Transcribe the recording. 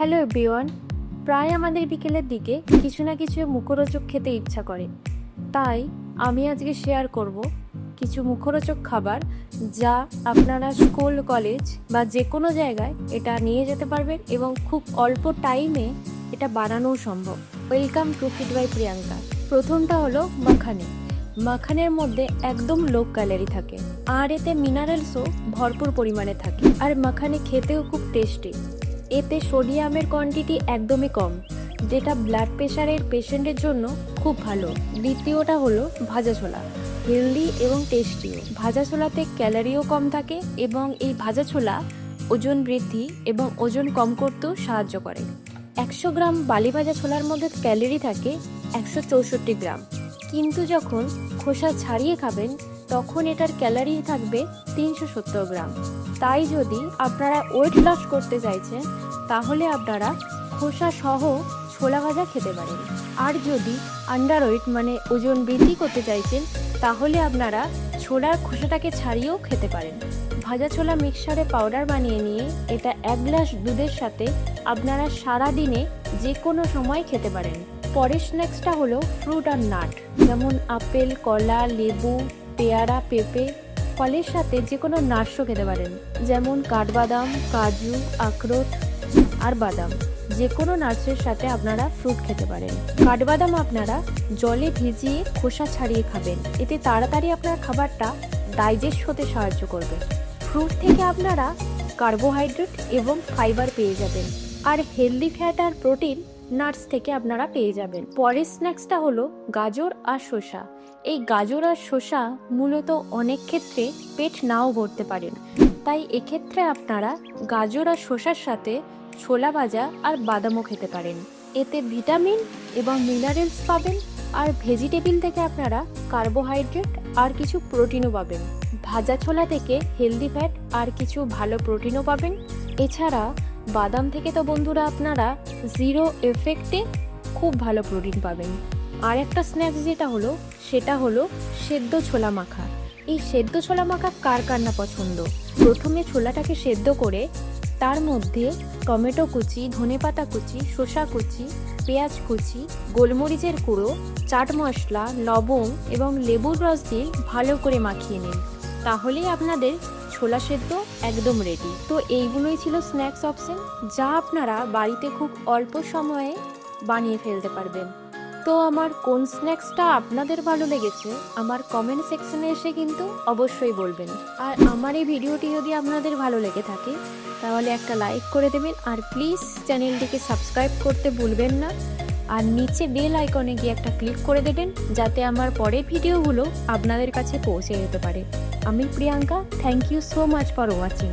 Hello everyone প্রায় আমাদের বিকেলের দিকে কিছু না কিছু মুখরোচক খেতে ইচ্ছা করে। তাই আমি আজকে শেয়ার করব কিছু মুখরোচক খাবার যা আপনারা স্কুল কলেজ বা যে কোনো জায়গায় এটা নিয়ে যেতে পারবেন এবং খুব অল্প টাইমে এটা বানানোও সম্ভব। Welcome to fit by Priyanka প্রথমটা হলো মাখানে। মাখানের মধ্যে একদম লো ক্যালোরি থাকে। আর এতে মিনারেলসও ভরপুর পরিমাণে থাকে। আর মাখানে খেতেও খুব টেস্টি এতে সোডিয়ামের কোয়ান্টিটি একদমই কম, যেটা ব্লাড প্রেশারের পেশেন্টের জন্য খুব ভালো। দ্বিতীয়টা হলো ভাজা ছোলা হেলদি এবং টেস্টিও ভাজা ছোলাতে ক্যালারিও কম থাকে এবং এই ভাজা ছোলা ওজন বৃদ্ধি এবং ওজন কম করতেও সাহায্য করে। একশো গ্রাম বালি ভাজা ছোলার মধ্যে ক্যালোরি থাকে একশো চৌষট্টি গ্রাম। কিন্তু যখন খোসা ছাড়িয়ে খাবেন তখন এটার ক্যালারি থাকবে তিনশো সত্তর গ্রাম। তাই যদি আপনারা ওয়েট লস করতে চাইছেন, তাহলে আপনারা খোসা সহ ছোলা ভাজা খেতে পারেন। আর যদি আন্ডার ওয়েট মানে ওজন বৃদ্ধি করতে চাইছেন, তাহলে আপনারা ছোলার খোসাটাকে ছাড়িয়েও খেতে পারেন। ভাজা ছোলা মিক্সচারে পাউডার বানিয়ে নিয়ে এটা এক গ্লাস দুধের সাথে আপনারা সারা দিনে যে কোনো সময় খেতে পারেন। পরের স্ন্যাক্সটা হলো ফ্রুট আর নাট যেমন আপেল, কলা, লেবু পেয়ারা, পেঁপে, ফলের সাথে যে কোনো নাটসও খেতে পারেন। যেমন কাঠবাদাম, কাজু, আখরোট আর বাদাম। যে কোনো নাটসের সাথে আপনারা ফ্রুট খেতে পারেন। কাঠবাদাম আপনারা জলে ভিজিয়ে খোসা ছাড়িয়ে খাবেন। এতে তাড়াতাড়ি আপনার খাবারটা ডাইজেস্ট হতে সাহায্য করবে। ফ্রুট থেকে আপনারা কার্বোহাইড্রেট এবং ফাইবার পেয়ে যাবেন। আর হেলদি ফ্যাট আর প্রোটিন নাটস থেকে আপনারা পেয়ে যাবেন। পরের স্ন্যাক্সটা হলো গাজর আর শসা। এই গাজর আর শসা মূলত অনেক ক্ষেত্রে পেট নাও ভরতে পারেন। তাই এক্ষেত্রে আপনারা গাজর আর শসার সাথে ছোলা ভাজা আর বাদামও খেতে পারেন। এতে ভিটামিন এবং মিনারেলস পাবেন আর ভেজিটেবিল থেকে আপনারা কার্বোহাইড্রেট আর কিছু প্রোটিনও পাবেন। ভাজা ছোলা থেকে হেলদি ফ্যাট আর কিছু ভালো প্রোটিনও পাবেন। এছাড়া বাদাম থেকে তো বন্ধুরা আপনারা জিরো এফেক্টে খুব ভালো প্রোটিন পাবেন। আর একটা স্ন্যাক্স যেটা হলো, সেটা হলো সেদ্ধ ছোলা মাখা। এই সেদ্ধ ছোলা মাখা কার কার না পছন্দ? প্রথমে ছোলাটাকে সেদ্ধ করে তার মধ্যে টমেটো কুচি ধনেপাতা কুচি, শসা কুচি, পেঁয়াজ কুচি, গোলমরিচের গুঁড়ো, চাট মশলা, লবণ এবং লেবুর রস দিয়ে ভালো করে মাখিয়ে নিন। তাহলেই আপনাদের ছোলা সেদ্ধ একদম রেডি তো এইগুলোই ছিল স্ন্যাক্স অপশন যা আপনারা বাড়িতে খুব অল্প সময়ে বানিয়ে ফেলতে পারবেন। তো আমার কোন স্ন্যাক্সটা আপনাদের ভালো লেগেছে, আমার কমেন্ট সেকশনে এসে কিন্তু অবশ্যই বলবেন। আর আমার এই ভিডিওটি যদি আপনাদের ভালো লেগে থাকে, তাহলে একটা লাইক করে দেবেন। আর প্লিজ চ্যানেলটিকে সাবস্ক্রাইব করতে ভুলবেন না। আর নিচে বেল আইকনে গিয়ে একটা ক্লিক করে দেবেন, যাতে আমার পরের ভিডিওগুলো আপনাদের কাছে পৌঁছে যেতে পারে। আমি Priyanka thank you so much for watching